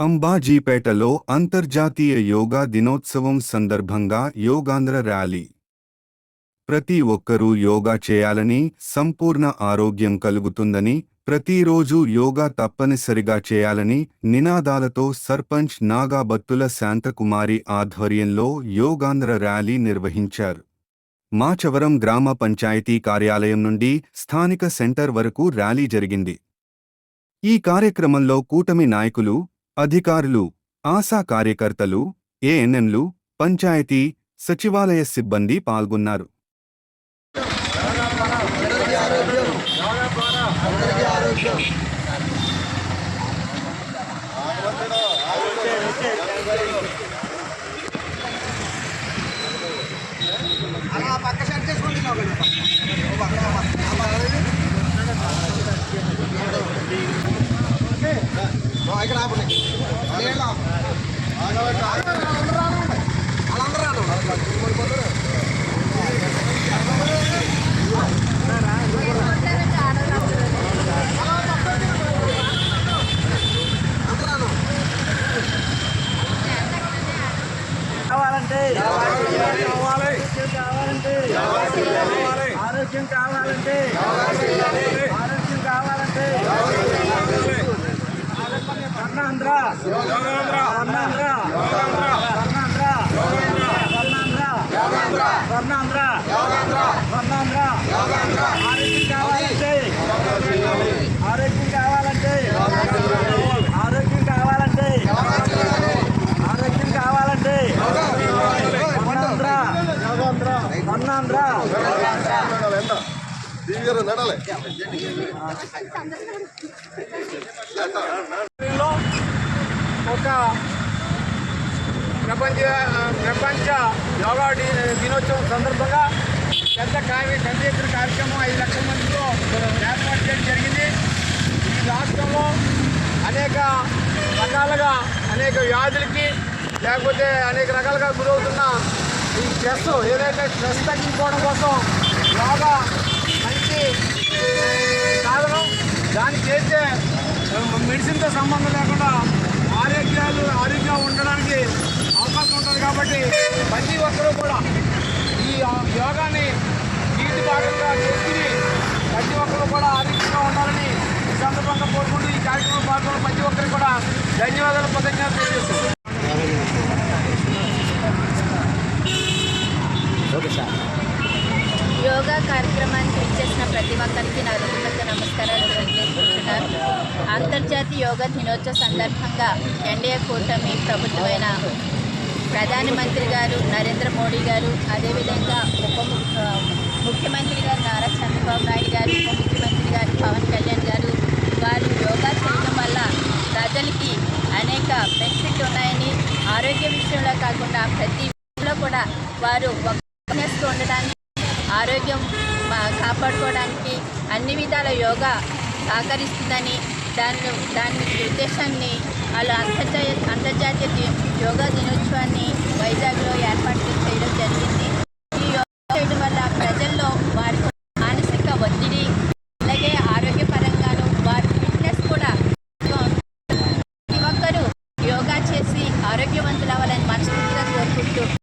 అంబాజీపేటలో అంతర్జాతీయ యోగా దినోత్సవం సందర్భంగా యోగాంధ్ర ర్యాలీ. ప్రతి ఒక్కరూ యోగా చేయాలని సంపూర్ణ ఆరోగ్యం కలుగుతుందని ప్రతిరోజు యోగా తప్పనిసరిగా చేయాలని నినాదాలతో సర్పంచ్ నాగాబత్తుల శాంతకుమారి ఆధ్వర్యంలో యోగాంధ్ర ర్యాలీ నిర్వహించారు. మాచవరం గ్రామ పంచాయతీ కార్యాలయం నుండి స్థానిక సెంటర్ వరకు ర్యాలీ జరిగింది. ఈ కార్యక్రమంలో కూటమి నాయకులు అధికారులు ఆశా కార్యకర్తలు ఏఎన్ఎంలు పంచాయతీ సచివాలయ సిబ్బంది పాల్గొన్నారు ఇక్కడ ఆపండి. ఆరోగ్యం కావాలంటే ఆరోగ్యం కావాలంటే స్వర్ణాంధ్ర స్వర్ణాంధ్ర స్వర్ణాంధ్ర స్వర్ణాంధ్ర స్వర్ణాంధ్ర స్వర్ణాంధ్ర ఆరోగ్యం కావాలంటే ఆరోగ్యం కావాలంటే ఆరోగ్యం కావాలంటే ఆరోగ్యం కావాలంటే స్వర్ణాంధ్ర స్వర్ణాంధ్ర లో ఒక ప్రపంచ ప్రపంచ యోగా దినోత్సవం సందర్భంగా పెద్ద కార్య పెద్ద ఎత్తున కార్యక్రమం ఐదు లక్షల మందితో ఏర్పాటు చేయడం జరిగింది. ఈ రాష్ట్రంలో అనేక రకాలుగా అనేక వ్యాధులకి లేకపోతే అనేక రకాలుగా గురవుతున్న ఈ స్ట్రెస్ ఏదైతే స్ట్రెస్ తగ్గించుకోవడం కోసం యోగా మంచి సాధనం. దాన్ని చేస్తే మెడిసిన్తో సంబంధం లేకుండా ఆరోగ్యాలు ఆరోగ్యంగా ఉండడానికి అవకాశం ఉంటుంది కాబట్టి ప్రతి ఒక్కరూ కూడా ఈ యోగాని నీటి భాగంగా చేసుకుని ప్రతి ఒక్కరూ కూడా ఆరోగ్యంగా ఉండాలని ఈ సందర్భంగా కోరుకుంటూ ఈ కార్యక్రమం పాల్గొన్న ప్రతి ఒక్కరికి కూడా ధన్యవాదాలు కృతజ్ఞతలు తెలియజేస్తున్నాను. యోగా కార్యక్రమానికి ఇచ్చేసిన ప్రతి ఒక్కరికి నా హృదయపూర్వక నమస్కారాలు తెలియజేసుకుంటున్నాను. అంతర్జాతీయ యోగా దినోత్సవ సందర్భంగా ఎన్డీఏ కూటమి ప్రభుత్వమైన ప్రధానమంత్రి గారు నరేంద్ర మోడీ గారు అదేవిధంగా ఉప ముఖ్యమంత్రి గారు నారా చంద్రబాబు నాయుడు గారు ఉప ముఖ్యమంత్రి గారు పవన్ కళ్యాణ్ గారు వారు యోగా చేయడం వల్ల ప్రజలకి అనేక బెనిఫిట్ ఉన్నాయని ఆరోగ్య విషయంలో కాకుండా ప్రతి విషయంలో కూడా వారు ఒక ఉండడానికి ఆరోగ్యం కాపాడుకోవడానికి అన్ని విధాల యోగా సహకరిస్తుందని దాని దాని ఉద్దేశాన్ని వాళ్ళు అంతర్జాతీయ అంతర్జాతీయ యోగా దినోత్సవాన్ని వైజాగ్లో ఏర్పాటు చేయడం జరిగింది. ఈ యోగా చేయడం వల్ల ప్రజల్లో వారి మానసిక ఒత్తిడి అలాగే ఆరోగ్యపరంగాను వారి ఫిట్నెస్ కూడా ప్రతి ఒక్కరూ యోగా చేసి ఆరోగ్యవంతులు అవ్వాలని మనస్ఫూర్తిగా కోరుకుంటూ